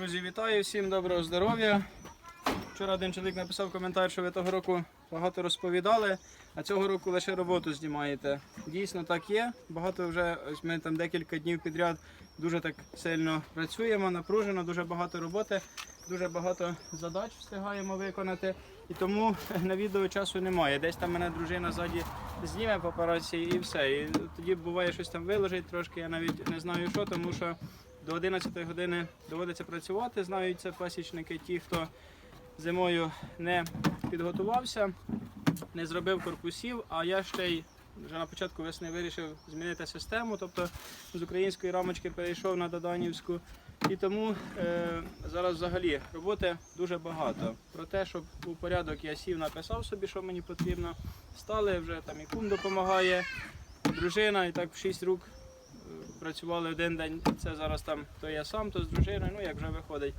Друзі, вітаю, всім доброго здоров'я. Вчора один чоловік написав коментар, що ви того року багато розповідали, а цього року лише роботу знімаєте. Дійсно так є. Багато вже ось ми там декілька днів підряд дуже так сильно працюємо, напружено, дуже багато роботи, дуже багато задач встигаємо виконати. І тому на відео часу немає. Десь там мене дружина ззаді зніме папараці і все. І тоді буває щось там виложить трошки, я навіть не знаю що, тому що до 11 години доводиться працювати. Знають це пасічники, ті, хто зимою не підготувався, не зробив корпусів, а я ще й вже на початку весни вирішив змінити систему, тобто з української рамочки перейшов на Доданівську. І тому е, зараз взагалі роботи дуже багато. Про те, щоб був порядок, я сів, написав собі, що мені потрібно. Стали вже там і кум допомагає, дружина, і так в шість рук працювали один день. Це зараз там то я сам, то з дружиною, ну як вже виходить.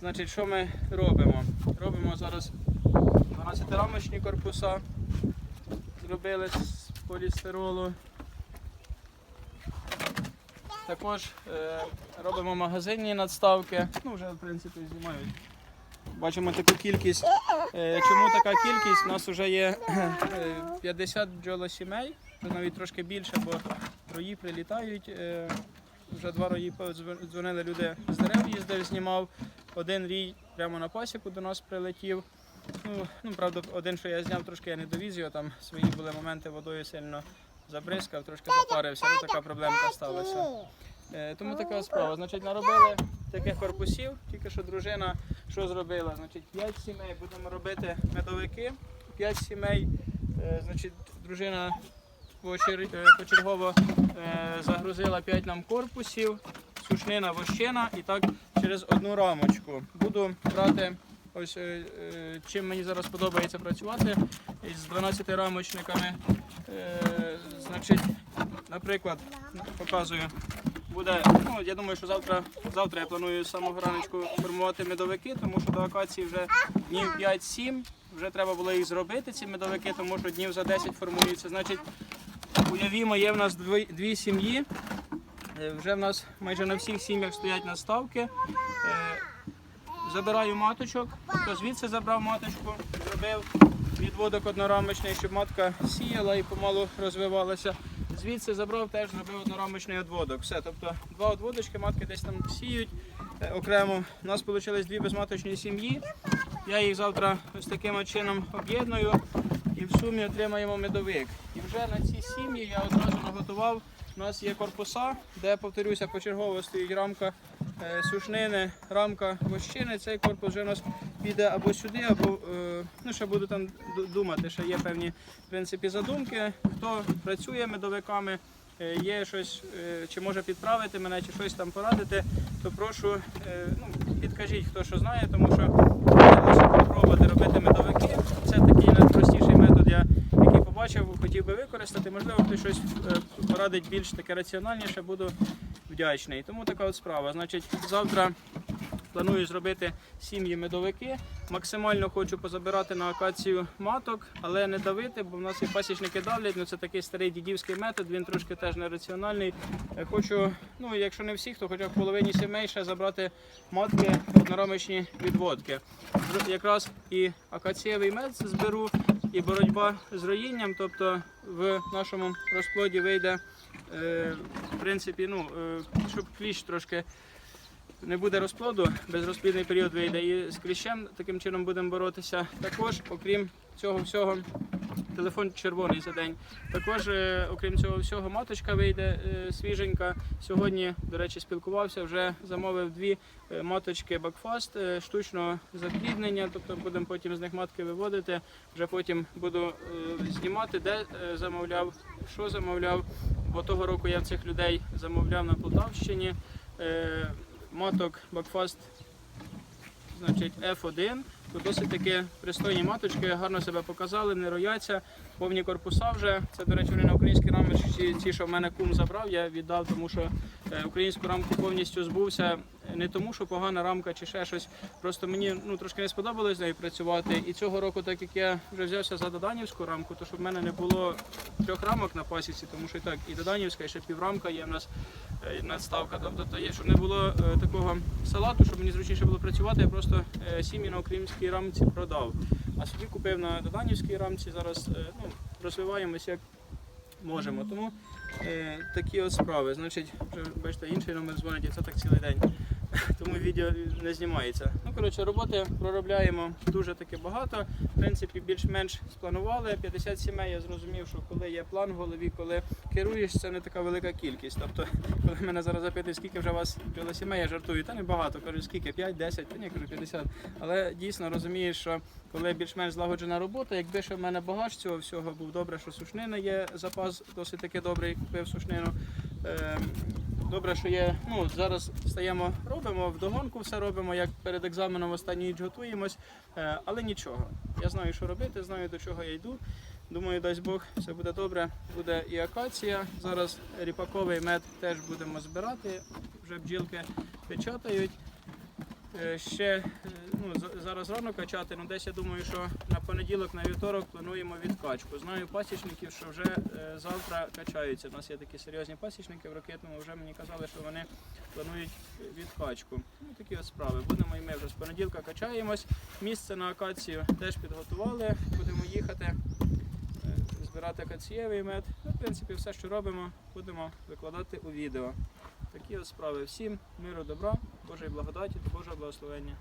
Значить, що ми робимо? Робимо зараз 12-рамочні корпуса. Зробили з полістиролу. Також е, робимо магазинні надставки. Ну, вже в принципі знімають. Бачимо таку кількість. Е, чому така кількість? У нас вже є е, 50 бджолосімей, навіть трошки більше, бо рої прилітають. Е, вже два рої дзвонили люди з дерев, їздив, знімав. Один рій прямо на пасіку до нас прилетів. Ну, ну, правда, один, що я зняв, трошки я не довіз його, там свої були моменти водою сильно забризкав, трошки запарився, ну така проблемка сталася. Е, тому така справа. Значить, наробили таких корпусів, тільки що дружина що зробила? Значить, 5 сімей будемо робити медовики, 5 сімей, е, значить, дружина почергово е, загрузила 5 нам корпусів, сушнина, вощина і так через одну рамочку. Буду брати. Ось е, е, чим мені зараз подобається працювати із 12 рамочниками. Е, значить, наприклад, показую. Буде, ну, я думаю, що завтра, завтра я планую з самого раночку формувати медовики, тому що до акації вже днів 5-7. Вже треба було їх зробити, ці медовики, тому що днів за 10 формуються. Значить, уявімо, є в нас дві, дві сім'ї. Е, Вже в нас майже на всіх сім'ях стоять наставки. Е, Забираю маточок, тобто звідси забрав маточку, зробив відводок однорамочний, щоб матка сіяла і помалу розвивалася. Звідси забрав теж зробив однорамочний одводок. Все, тобто два одводочки, матки десь там сіють е, окремо. У нас вийшли дві безматочні сім'ї. Я їх завтра ось таким чином об'єдную сумі отримаємо медовик. І вже на ці сім'ї я одразу наготував. У нас є корпуса, де, повторюся, почергово стоїть рамка е, сушнини, рамка вощини. Цей корпус вже у нас піде або сюди, або е, ну, ще буду там думати, ще є певні в принципі, задумки. Хто працює медовиками, е, є щось, чи може підправити мене, чи щось там порадити, то прошу ну, підкажіть, хто що знає, тому що попробувати робити медовики. Це такий найпростіший метод, я, побачив, хотів би використати. Можливо, хтось щось е, порадить більш таке раціональніше, буду вдячний. Тому така от справа. Значить, завтра планую зробити сім'ї медовики. Максимально хочу позабирати на акацію маток, але не давити, бо в нас і пасічники давлять. Ну це такий старий дідівський метод, він трошки теж нераціональний. Е, Хочу, ну якщо не всіх, то хоча б в половині сімей ще забрати матки однорамочні відводки. Якраз і акацієвий мед зберу, і боротьба з роїнням, тобто в нашому розплоді вийде, е, в принципі, ну, е, щоб кліщ трошки не буде розплоду, безрозплідний період вийде і з кліщем таким чином будемо боротися. Також, окрім цього всього, телефон червоний за день. Також, е, окрім цього всього, маточка вийде е, свіженька. Сьогодні, до речі, спілкувався, вже замовив дві е, маточки Бакфаст штучного запліднення, тобто будемо потім з них матки виводити. Вже потім буду знімати, де замовляв, що замовляв. Бо того року я цих людей замовляв на Полтавщині. Маток Бакфаст значить, F1. Тут досить таки пристойні маточки, гарно себе показали, не рояться, повні корпуса вже. Це, до речі, вони на українській рамочці, ті, що в мене кум забрав, я віддав, тому що е, українську рамку повністю збувся. Не тому, що погана рамка чи ще щось. Просто мені ну, трошки не сподобалось з нею працювати. І цього року, так як я вже взявся за Доданівську рамку, то щоб в мене не було трьох рамок на пасіці, тому що і так і Доданівська, і ще піврамка є в нас. е, надставка. Тобто то є, щоб не було е, такого салату, щоб мені зручніше було працювати, я просто сім'ї на українській рамці продав. А собі купив на Доданівській рамці. Зараз е, ну, розвиваємося як можемо. Тому е, такі от справи. Значить, бачите, інший номер дзвонить, і це так цілий день. Тому відео не знімається. Ну, коротше, роботи проробляємо дуже таки багато. В принципі, більш-менш спланували. 50 сімей я зрозумів, що коли є план в голові, коли керуєш, це не така велика кількість. Тобто, коли мене зараз запитують, скільки вже вас було сімей, я жартую, та не багато. Кажу, скільки? 5, 10, та ні, кажу 50. Але дійсно розумієш, що коли більш-менш злагоджена робота, якби ще в мене багаж цього всього був добре, що сушнина є, запас досить таки добрий, купив сушнину. Добре, що є. Ну зараз встаємо, робимо вдогонку, все робимо, як перед екзаменом останню ніч готуємось. Е, але нічого. Я знаю, що робити, знаю до чого я йду. Думаю, дасть Бог, все буде добре. Буде і акація. Зараз ріпаковий мед теж будемо збирати. Вже бджілки печатають. Е, Ще е, ну, зараз рано качати, ну десь я думаю, що на понеділок, на вівторок плануємо відкачку. Знаю пасічників, що вже е, завтра качаються. У нас є такі серйозні пасічники в ракетному, вже мені казали, що вони планують відкачку. Ну, такі от справи. Будемо і ми вже з понеділка качаємось. Місце на акацію теж підготували, будемо їхати. е, Збирати акацієвий мед. Ну, в принципі, все, що робимо, будемо викладати у відео. Такі от справи. Всім миру, добра, Божої благодаті та Божого благословення.